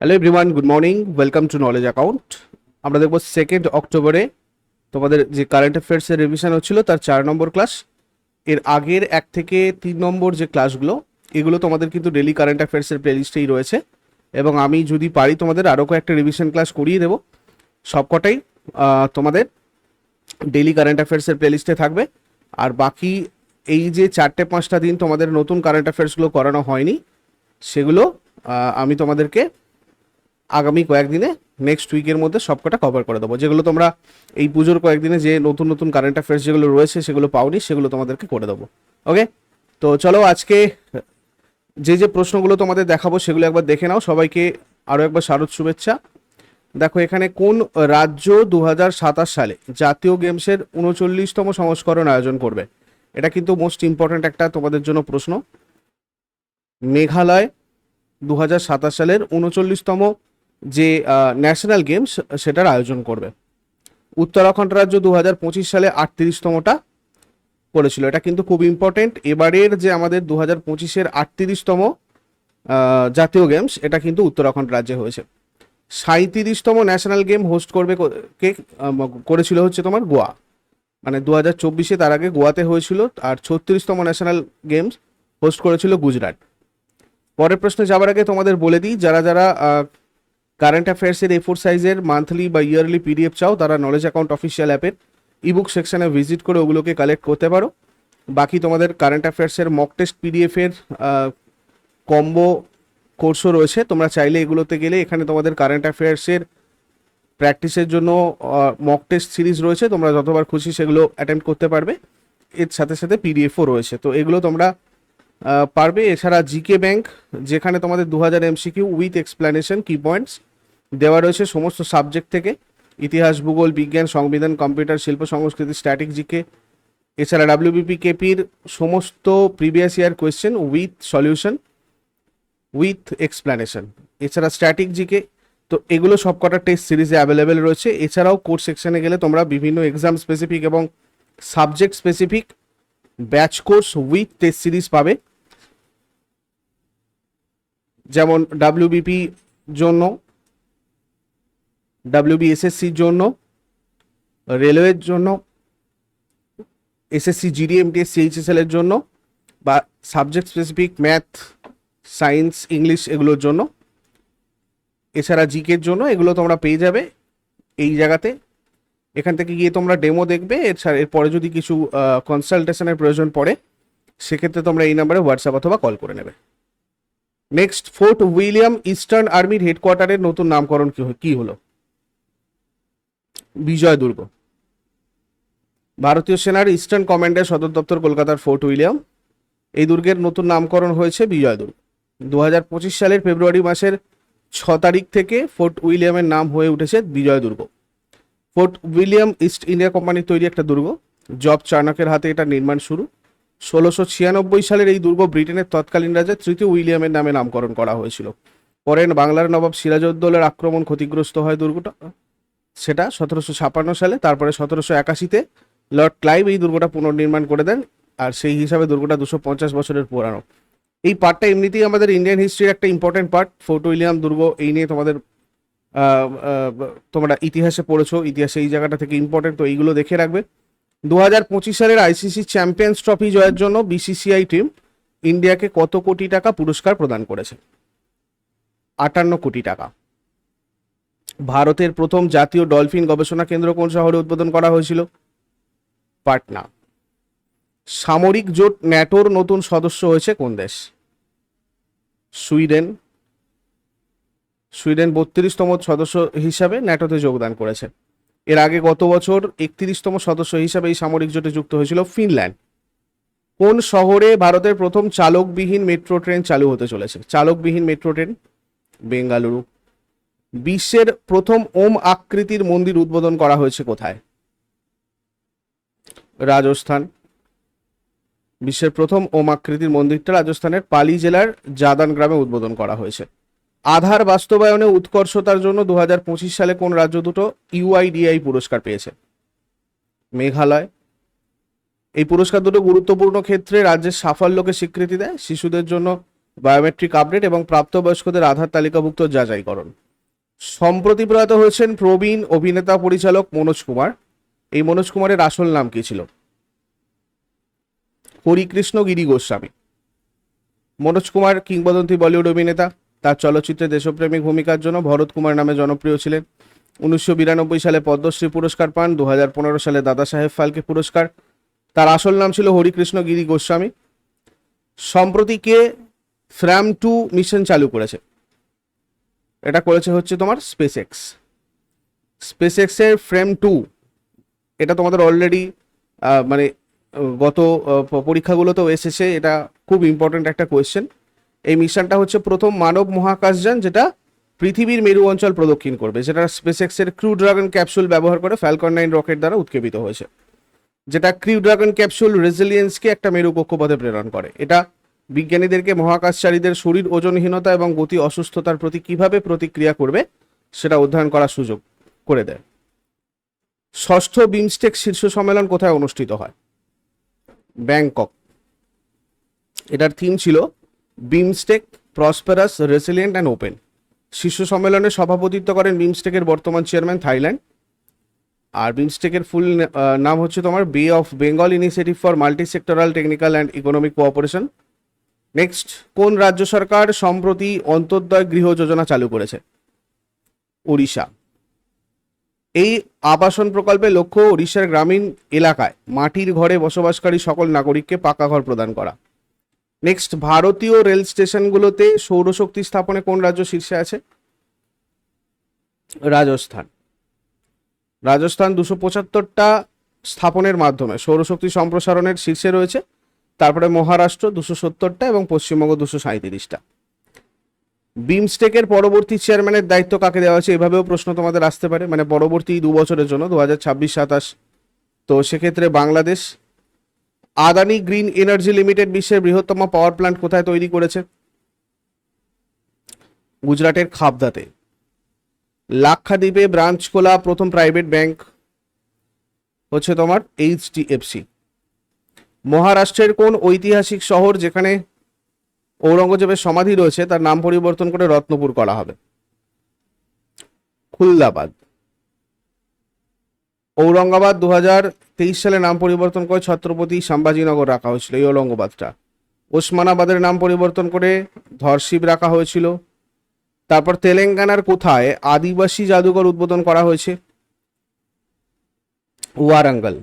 Hello everyone good morning welcome to knowledge account আমরা দেখব second অক্টোবরে তোমাদের যে কারেন্ট অ্যাফেয়ার্সের রিভিশন হচ্ছিল, তার চার নম্বর ক্লাস এর আগের এক থেকে তিন নম্বর যে ক্লাসগুলো এগুলো তোমাদের কিন্তু ডেলি কারেন্ট অ্যাফেয়ার্সের প্লেলিস্টেই রয়েছে। এবং আমি যদি পারি, তোমাদের আরও কয়েকটা রিভিশন ক্লাস করিয়ে দেবো। সবকটাই তোমাদের ডেলি কারেন্ট অ্যাফেয়ার্সের প্লেলিস্টে থাকবে। আর বাকি এই যে চারটে পাঁচটা দিন তোমাদের নতুন কারেন্ট অ্যাফেয়ার্সগুলো করানো হয়নি, সেগুলো আমি তোমাদেরকে আগামী কয়েকদিনে নেক্সট উইকের মধ্যে সবকটা কভার করে দেবো। যেগুলো তোমরা এই পুজোর কয়েকদিনে যে নতুন নতুন কারেন্ট অ্যাফেয়ার্স যেগুলো রয়েছে সেগুলো পাওনি, সেগুলো তোমাদেরকে করে দেবো। ওকে তো চলো আজকে যে যে প্রশ্নগুলো তোমাদের দেখাবো সেগুলো একবার দেখে নাও। সবাইকে আরও একবার শারদ শুভেচ্ছা। দেখো, এখানে কোন রাজ্য দু হাজার সাতাশ সালে জাতীয় গেমসের উনচল্লিশতম সংস্করণ আয়োজন করবে? এটা কিন্তু মোস্ট ইম্পর্ট্যান্ট একটা তোমাদের জন্য প্রশ্ন। মেঘালয় দু হাজার সাতাশ সালের উনচল্লিশতম যে ন্যাশনাল গেমস সেটার আয়োজন করবে। উত্তরাখণ্ড রাজ্য দু হাজার পঁচিশ সালে আটত্রিশতমটা করেছিল এটা কিন্তু খুব ইম্পর্টেন্ট এবারের যে আমাদের দু হাজার পঁচিশের আটত্রিশতম জাতীয় গেমস এটা কিন্তু উত্তরাখণ্ড রাজ্যে হয়েছে। সাঁত্রিশতম ন্যাশনাল গেম হোস্ট করবে কে করেছিল হচ্ছে তোমার গোয়া। মানে দু হাজার চব্বিশে তার আগে গোয়াতে হয়েছিল, আর ছত্রিশতম ন্যাশনাল গেমস হোস্ট করেছিল গুজরাট। পরের প্রশ্নে যাওয়ার আগে তোমাদের বলে দিই, যারা যারা কারেন্ট অ্যাফেয়ার্সের এ ফোর সাইজের মান্থলি বা ইয়ারলি পিডিএফ চাও, তারা নলেজ অ্যাকাউন্ট অফিসিয়াল অ্যাপের ইবুক সেকশনে ভিজিট করে ওগুলোকে কালেক্ট করতে পারো। বাকি তোমাদের কারেন্ট অ্যাফেয়ার্সের মক টেস্ট পিডিএফের কম্বো কোর্সও রয়েছে। তোমরা চাইলে এগুলোতে গেলে এখানে তোমাদের কারেন্ট অ্যাফেয়ার্সের প্র্যাকটিসের জন্য মক টেস্ট সিরিজ রয়েছে। তোমরা যতবার খুশি সেগুলো অ্যাটেম্প করতে পারবে। এর সাথে সাথে পিডিএফও রয়েছে। তো এগুলো তোমরা পারবে। এছাড়া জিকে ব্যাংক যেখানে তোমাদের দু হাজার MCQ with explanation key points দেওয়া রয়েছে সমস্ত সাবজেক্ট থেকে। ইতিহাস, ভূগোল, বিজ্ঞান, সংবিধান, কম্পিউটার, শিল্প, সংস্কৃতি, স্ট্যাটিক, জিকে, এছাড়া ডাব্লিউবিপি কেপির সমস্ত previous year question with solution, with explanation. এছাড়া স্ট্যাটিক, জিকে, তো এগুলো সবকটা টেস্ট সিরিজে অ্যাভেলেবেল রয়েছে। এছাড়াও কোর্স সেকশনে গেলে তোমরা বিভিন্ন এক্সাম স্পেসিফিক এবং subject specific batch course with test series পাবে। যেমন ডাব্লিউবিপি জন্য ডাব্লিউবিএসএসসির জন্য রেলওয়ের জন্য এসএসসি জিডিএমটিএস সিএইচএসএল এর জন্য, বা subject specific math science English এগুলোর জন্য, এছাড়া জিকের জন্য, এগুলো তোমরা পেয়ে যাবে এই জায়গাতে। এখান থেকে গিয়ে তোমরা ডেমো দেখবে, এছাড়া এরপরে যদি কিছু কনসালটেশনের প্রয়োজন পড়ে, সেক্ষেত্রে তোমরা এই নাম্বারে হোয়াটসঅ্যাপ অথবা কল করে নেবে। নেক্সট ফোর্ট উইলিয়াম ইস্টার্ন আর্মির হেডকোয়ার্টারের নতুন নামকরণ কি হলো? বিজয় দুর্গ। ভারতীয় সেনার ইস্টার্ন কমান্ডের সদর দপ্তর কলকাতার ফোর্ট উইলিয়াম। এই দুর্গের নতুন নামকরণ হয়েছে বিজয় দুর্গ। দু সালের ফেব্রুয়ারি মাসের ছ তারিখ থেকে ফোর্ট উইলিয়ামের নাম হয়ে উঠেছে বিজয় দুর্গ। ফোর্ট উইলিয়াম ইস্ট ইন্ডিয়া কোম্পানির তৈরি একটা দুর্গ। জব চার্নকের হাতে এটা নির্মাণ শুরু। ষোলোশো ছিয়ানব্বই সালের এই দুর্গ ব্রিটেনের তৎকালীন রাজা তৃতীয় উইলিয়ামের নামে নামকরণ করা হয়েছিল। পরে বাংলার নবাব সিরাজউদ্দৌলের আক্রমণ ক্ষতিগ্রস্ত হয় দুর্গটা। সেটা সতেরোশো ছাপান্ন সালে, তারপরে সতেরোশো একাশিতে লর্ড ক্লাইভ এই দুর্গটা পুনর্নির্মাণ করে দেন, আর সেই হিসাবে দুর্গটা দুশো পঞ্চাশ বছরের পুরানো। এই পার্টটা এমনিতেই আমাদের ইন্ডিয়ান হিস্ট্রির একটা ইম্পর্টেন্ট পার্ট ফোর্ট উইলিয়াম দুর্গ এই নিয়ে তোমাদের তোমরা ইতিহাসে পড়েছো, ইতিহাসে এই জায়গাটা থেকে ইম্পর্টেন্ট তো এইগুলো দেখে রাখবে। দু হাজার পঁচিশ সালের আইসিসি চ্যাম্পিয়ন্স ট্রফি জয়ের জন্য বিসিসিআই টিম ইন্ডিয়াকে কত কোটি টাকা পুরস্কার প্রদান করেছে? আটান্ন কোটি টাকা। ভারতের প্রথম জাতীয় ডলফিন গবেষণা কেন্দ্র কোন শহরে উদ্বোধন করা হয়েছিল? পাটনা। সামরিক জোট ন্যাটোর নতুন সদস্য হয়েছে কোন দেশ? সুইডেন। সুইডেন বত্রিশতম সদস্য হিসাবে ন্যাটোতে যোগদান করেছে। এর আগে গত বছর একত্রিশতম সদস্য হিসাবে এই সামরিক জোটে যুক্ত হয়েছিল ফিনল্যান্ড। কোন শহরে ভারতের প্রথম চালকবিহীন মেট্রো ট্রেন চালু হতে চলেছে? চালকবিহীন মেট্রো ট্রেন, বেঙ্গালুরু। বিশ্বের প্রথম ওম আকৃতির মন্দির উদ্বোধন করা হয়েছে কোথায়? রাজস্থান। বিশ্বের প্রথম ওম আকৃতির মন্দিরটা রাজস্থানের পালি জেলার জাদান গ্রামে উদ্বোধন করা হয়েছে। আধার বাস্তবায়নে উৎকর্ষতার জন্য দু হাজার পঁচিশ সালে কোন রাজ্য দুটো ইউআইডিআই পুরস্কার পেয়েছে? মেঘালয়। এই পুরস্কার দুটো গুরুত্বপূর্ণ ক্ষেত্রে রাজ্যের সাফল্যকে স্বীকৃতি দেয় শিশুদের জন্য বায়োমেট্রিক আপডেট এবং প্রাপ্তবয়স্কদের আধার তালিকাভুক্ত যাচাইকরণ। সম্প্রতি প্রয়াত হয়েছেন প্রবীণ অভিনেতা পরিচালক মনোজ কুমার। এই মনোজ কুমারের আসল নাম কি ছিল? হরিকৃষ্ণ গিরি গোস্বামী। মনোজ কুমার কিংবদন্তি বলিউড অভিনেতা। তার চলচ্চিত্রে দেশপ্রেমিক ভূমিকার জন্য ভরত কুমার নামে জনপ্রিয় ছিলেন। উনিশশো বিরানব্বই সালে পদ্মশ্রী পুরস্কার পান। দু সালে দাদা সাহেব ফালকে পুরস্কার। তার আসল নাম ছিল হরিকৃষ্ণ গিরি গোস্বামী। সম্প্রতি কে ফ্র্যাম টু মিশন চালু করেছে? এটা করেছে হচ্ছে তোমার স্পেস এক্স স্পেস এক্সের ফ্রেম টু এটা তোমাদের অলরেডি মানে গত পরীক্ষাগুলোতেও এসেছে। এটা খুব ইম্পর্ট্যান্ট একটা কোয়েশ্চেন এই মিশনটা হচ্ছে প্রথম মানব মহাকাশযান যেটা পৃথিবীর মেরু অঞ্চল প্রদক্ষিণ করবে, যেটা স্পেস এক্সের ক্রু ড্রাগন ক্যাপসুল ব্যবহার করে ফ্যালকন নাইন রকেট দ্বারা উৎক্ষেপিত হয়েছে। যেটা ক্রিউ ড্রাগন ক্যাপসুল রেজিলিয়েন্সকে একটা মেরু কক্ষপথে প্রেরণ করে। এটা বিজ্ঞানীদেরকে মহাকাশচারীদের শরীর ওজনহীনতা এবং গতি অসুস্থতার প্রতি কীভাবে প্রতিক্রিয়া করবে সেটা অধ্যয়ন করার সুযোগ করে দেয়। ষষ্ঠ বিমস্টেক শীর্ষ সম্মেলন কোথায় অনুষ্ঠিত হয়? ব্যাংকক। এটার থিম ছিল BIMSTEC, prosperous, resilient and open. শীর্ষ সম্মেলনে সভাপতিত্ব করেন বিমস্টেকের বর্তমান চেয়ারম্যান থাইল্যান্ড। আর বিমস্টেকের ফুল নাম হচ্ছে তোমার Bay of Bengal initiative for multi sectoral technical and economic cooperation next কোন রাজ্য সরকার সম্প্রতি অন্তর্দয় গৃহ যোজনা চালু করেছে? ওড়িশা। এই আবাসন প্রকল্পের লক্ষ্য ওড়িশার গ্রামীণ এলাকায় মাটির ঘরে বসবাসকারী সকল নাগরিককে পাকা ঘর প্রদান করা। নেক্সট ভারতীয় রেল স্টেশনগুলোতে সৌরশক্তি স্থাপনে কোন রাজ্য শীর্ষে আছে? রাজস্থান। রাজস্থান দুশো পঁচাত্তরটা স্থাপনের মাধ্যমে সৌরশক্তি সম্প্রসারণের শীর্ষে রয়েছে। তারপরে মহারাষ্ট্র দুশো সত্তরটা এবং পশ্চিমবঙ্গ দুশো সাঁত্রিশটা বিমস্টেকের পরবর্তী চেয়ারম্যানের দায়িত্ব কাকে দেওয়া হয়েছে এভাবেও প্রশ্ন তোমাদের আসতে পারে। মানে পরবর্তী দু বছরের জন্য, দু হাজার ছাব্বিশ সাতাশ। তো সেক্ষেত্রে Bangladesh, Adani green energy limited বিশ্বের বৃহত্তম পাওয়ার প্ল্যান্ট কোথায় তৈরি করেছে? গুজরাটের খাবদাতে। লাক্ষাদ্বীপে ব্রাঞ্চ খোলা প্রথম প্রাইভেট ব্যাংক হচ্ছে তোমার এইচডিএফসি। মহারাষ্ট্রের কোন ঐতিহাসিক শহর যেখানে ঔরঙ্গজেবের সমাধি রয়েছে, তার নাম পরিবর্তন করে রত্নপুর করা হবে? খুলদাবাদ ঔরঙ্গাবাদ দু হাজার তেইশ সালে নাম পরিবর্তন করে ছত্রপতি সম্ভাজিনগর রাখা হয়েছিল, এই ঔরঙ্গাবাদটা। ওসমানাবাদের নাম পরিবর্তন করে ধরশিব রাখা হয়েছিল। তারপর তেলেঙ্গানার কোথায় আদিবাসী জাদুঘর উদ্বোধন করা হয়েছে? ওয়ারাঙ্গল।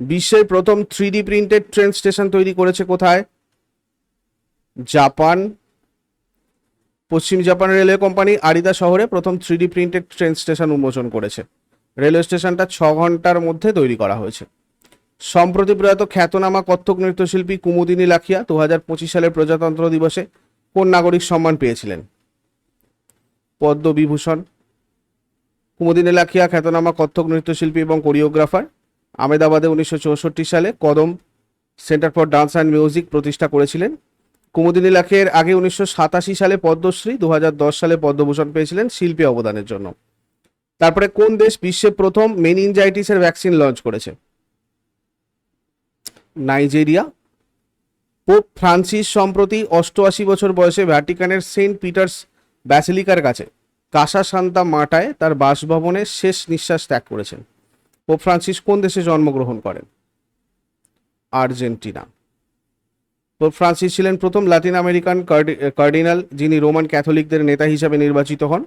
বিশ্বের প্রথম three D printed train station তৈরি করেছে কোথায়? জাপান। পশ্চিম জাপান রেলওয়ে কোম্পানি আরিদা শহরে প্রথম three D printed train station উন্মোচন করেছে। রেলওয়ে স্টেশনটা ছ ঘণ্টার মধ্যে তৈরি করা হয়েছে। সম্প্রতি প্রয়াত খ্যাতনামা কত্থক নৃত্যশিল্পী কুমুদিনী লাখিয়া দু হাজার পঁচিশ সালের প্রজাতন্ত্র দিবসে কোন নাগরিক সম্মান পেয়েছিলেন? পদ্মবিভূষণ। কুমুদিনী লাখিয়া খ্যাতনামা কত্থক নৃত্যশিল্পী এবং কোরিওগ্রাফার। আমেদাবাদে উনিশশো চৌষট্টি সালে Kadamb centre for dance and music প্রতিষ্ঠা করেছিলেন। কুমুদিনী লাখের আগে উনিশশো সাতাশি সালে পদ্মশ্রী, দুহাজার দশ সালে পদ্মভূষণ পেয়েছিলেন শিল্পী অবদানের জন্য। তারপরে কোন দেশ বিশ্বে প্রথম মেনিনজাইটিসের ভ্যাকসিন লঞ্চ করেছে? নাইজেরিয়া। পোপ ফ্রান্সিস সম্প্রতি অষ্টআশি বছর বয়সে ভ্যাটিকানের সেন্ট পিটার্স ব্যাসিলিকার কাছে কাসা সান্তা মাটায় তার বাসভবনে শেষ নিঃশ্বাস ত্যাগ করেছেন। পোপ ফ্রান্সিস কোন দেশে জন্মগ্রহণ করেন? আর্জেন্টিনা। পোপ ফ্রান্সিস ছিলেন প্রথম লাতিন আমেরিকান কার্ডিনাল, যিনি রোমান ক্যাথলিকদের নেতা হিসাবে নির্বাচিত হন।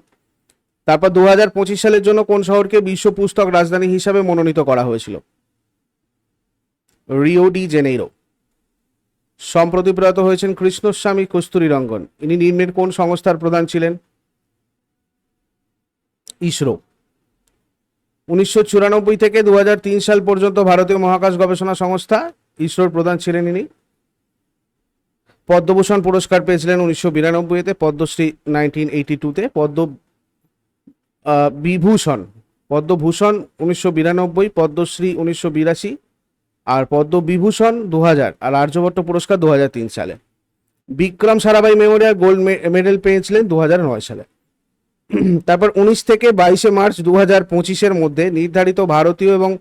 তারপর দু হাজার পঁচিশ সালের জন্য কোন শহরকে বিশ্ব পুস্তক রাজধানী হিসাবে মনোনীত করা হয়েছিল? Rio de Janeiro. সম্প্রতি প্রয়াত হয়েছেন কৃষ্ণস্বামী কস্তুরী রঙ্গন ইনি নিম্নের কোন সংস্থার প্রধান ছিলেন? ইসরো। উনিশশো চুরানব্বই থেকে দু হাজার তিন সাল পর্যন্ত ভারতীয় মহাকাশ গবেষণা সংস্থা ইসরোর প্রধান ছিলেন ইনি। পদ্মভূষণ পুরস্কার পেয়েছিলেন উনিশশো বিরানব্বইতে পদ্মশ্রী নাইনটিন এইটি টুতে। পদ্ম বিভূষণ, পদ্মভূষণ উনিশশো বিরানব্বই, পদ্মশ্রী উনিশশো বিরাশি আর পদ্মবিভূষণ দু হাজার আর আর্যভট্ট পুরস্কার দু হাজার তিন সালে। Vikram Sarabhai memorial gold medal পেয়েছিলেন দু সালে। তারপর উনিশ থেকে বাইশে মার্চ দু হাজার পঁচিশের মধ্যে নির্ধারিত ভারতীয় এবং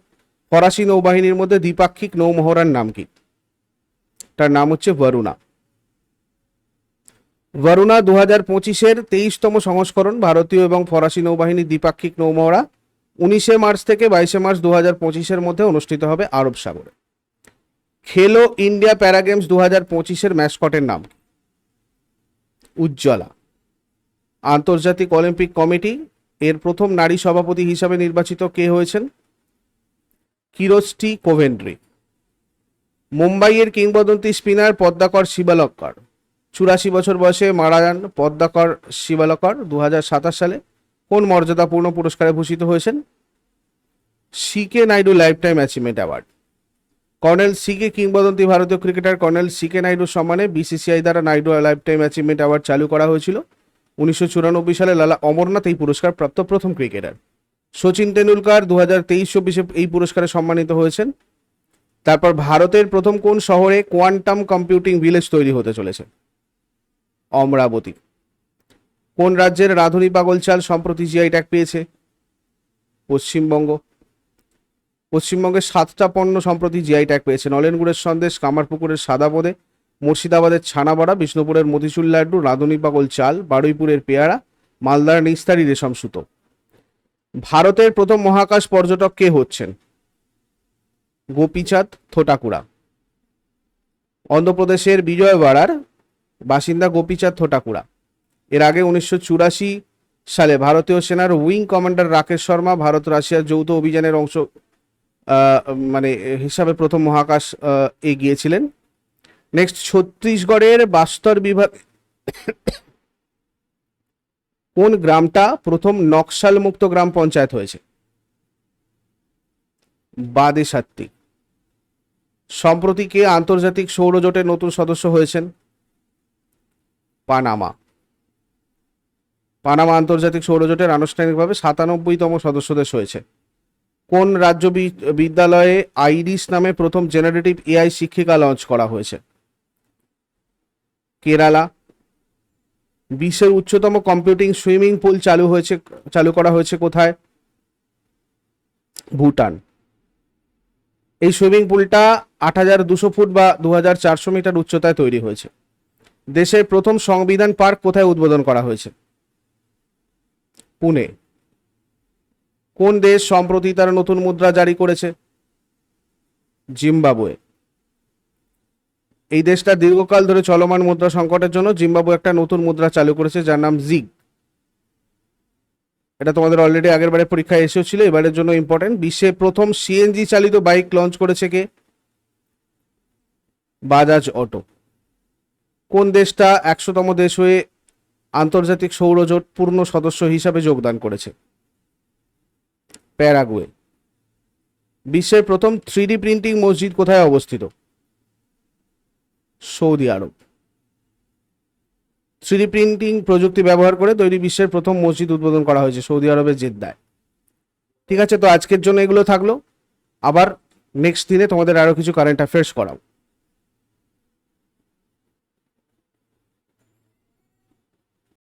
ফরাসি নৌবাহিনীর মধ্যে দ্বিপাক্ষিক নৌমহড়ার নাম কি? তার নাম হচ্ছে বরুণা বরুণা দু হাজার পঁচিশের তেইশতম সংস্করণ ভারতীয় এবং ফরাসি নৌবাহিনীর দ্বিপাক্ষিক নৌমহড়া। উনিশে মার্চ থেকে বাইশে মার্চ দু হাজার পঁচিশের মধ্যে অনুষ্ঠিত হবে আরব সাগরে। খেলো ইন্ডিয়া প্যারাগেমস দু হাজার পঁচিশের ম্যাসকটের নাম উজ্জ্বলা। আন্তর্জাতিক অলিম্পিক কমিটি, এর প্রথম নারী সভাপতি হিসাবে নির্বাচিত কে হয়েছেন? কিরোস্টি কোভেন্ড্রি মুম্বাইয়ের কিংবদন্তি স্পিনার পদ্মাকর শিবালক্কর। চুরাশি বছর বয়সে মারা যান পদ্মাকর শিবালকর দু হাজার সাতাশ সালে। কোন মর্যাদাপূর্ণ পুরস্কারে ভূষিত হয়েছেন? C K Naidu lifetime achievement award. Colonel C K কিংবদন্তি ভারতীয় ক্রিকেটার কর্নেল সিকে নাইডুর সম্মানে বিসিসিআই দ্বারা Naidu life time achievement award চালু করা হয়েছিল। উনিশশো চুরানব্বই সালে লালা অমরনাথ এই পুরস্কার প্রাপ্ত প্রথম ক্রিকেটার। সচিন তেন্ডুলকার দু হাজার তেইশ চব্বিশে এই পুরস্কারে সম্মানিত হয়েছেন। তারপর ভারতের প্রথম কোন শহরে কোয়ান্টাম কম্পিউটিং ভিলেজ তৈরি হতে চলেছে? অমরাবতী। কোন রাজ্যের রাধুনী পাগল চাল সম্প্রতি জিআই ট্যাগ পেয়েছে? পশ্চিমবঙ্গ। পশ্চিমবঙ্গের সাতটা পণ্য সম্প্রতি জিআই ট্যাগ পেয়েছে। নলেনগুড়ের সন্দেশ, কামারপুকুরের সাদা বোঁদে মুর্শিদাবাদের ছানাবাড়া, বিষ্ণুপুরের মতিচুর লাড্ডু, রাধুনী পাগল চাল, বারুইপুরের পেয়ারা, মালদার নিস্তারি রেশম সুতো। ভারতের প্রথম মহাকাশ পর্যটক কে হচ্ছেন? গোপীচাঁদ থোটাকুড়া। অন্ধ্রপ্রদেশের বিজয়ওয়াড়ার বাসিন্দা গোপীচাঁদ থোটাকুড়া। এর আগে উনিশশো চুরাশি সালে ভারতীয় সেনার উইং কমান্ডার রাকেশ শর্মা ভারত রাশিয়ার যৌথ অভিযানের অংশ মানে হিসাবে প্রথম মহাকাশ এগিয়েছিলেন নেক্সট ছত্তিশগড়ের বাস্তর বিভাগ কোন গ্রামটা প্রথম নকশাল মুক্ত গ্রাম পঞ্চায়েত হয়েছে? বাদেশাত্তি সম্প্রতি কে আন্তর্জাতিক সৌরজোটের নতুন সদস্য হয়েছেন? পানামা। পানামা আন্তর্জাতিক সৌরজোটের আনুষ্ঠানিকভাবে সাতানব্বইতম সদস্য দেশ হয়েছে। কোন রাজ্য বিদ্যালয়ে আইরিস নামে প্রথম জেনারেটিভ এআই শিক্ষিকা লঞ্চ করা হয়েছে? কেরালা। বিশ্বের উচ্চতম কম্পিউটিং সুইমিং পুল চালু হয়েছে, চালু করা হয়েছে কোথায়? ভুটান। এই সুইমিং পুলটা আট হাজার দুশো ফুট বা দু হাজার চারশো মিটার উচ্চতায় তৈরি হয়েছে। দেশের প্রথম সংবিধান পার্ক কোথায় উদ্বোধন করা হয়েছে? পুনে। কোন দেশ সম্প্রতি তার নতুন মুদ্রা জারি করেছে? জিম্বাবুয়ে। এই দেশটা দীর্ঘকাল ধরে চলমান মুদ্রা সংকটের জন্য জিম্বাবু একটা নতুন মুদ্রা চালু করেছে, যার নাম জিগ। এটা তোমাদের অলরেডি আগের বারে পরীক্ষায় এসেছিল, এবারের জন্য ইম্পর্টেন্ট বিশ্বে প্রথম সিএনজি চালিত বাইক লঞ্চ করেছে কে? বাজাজ অটো। কোন দেশটা একশোতম দেশ হয়ে আন্তর্জাতিক সৌরজোট পূর্ণ সদস্য হিসাবে যোগদান করেছে? প্যারাগুয়ে। বিশ্বের প্রথম থ্রি প্রিন্টিং মসজিদ কোথায় অবস্থিত? সৌদি আরব। থ্রি প্রিন্টিং প্রযুক্তি ব্যবহার করে তৈরি বিশ্বের প্রথম মসজিদ উদ্বোধন করা হয়েছে সৌদি আরবের জেদ্দায়। ঠিক আছে, তো আজকের জন্য এগুলো থাকল। আবার নেক্সট দিনে তোমাদের আরও কিছু কারেন্ট অ্যাফেয়ার্স করাও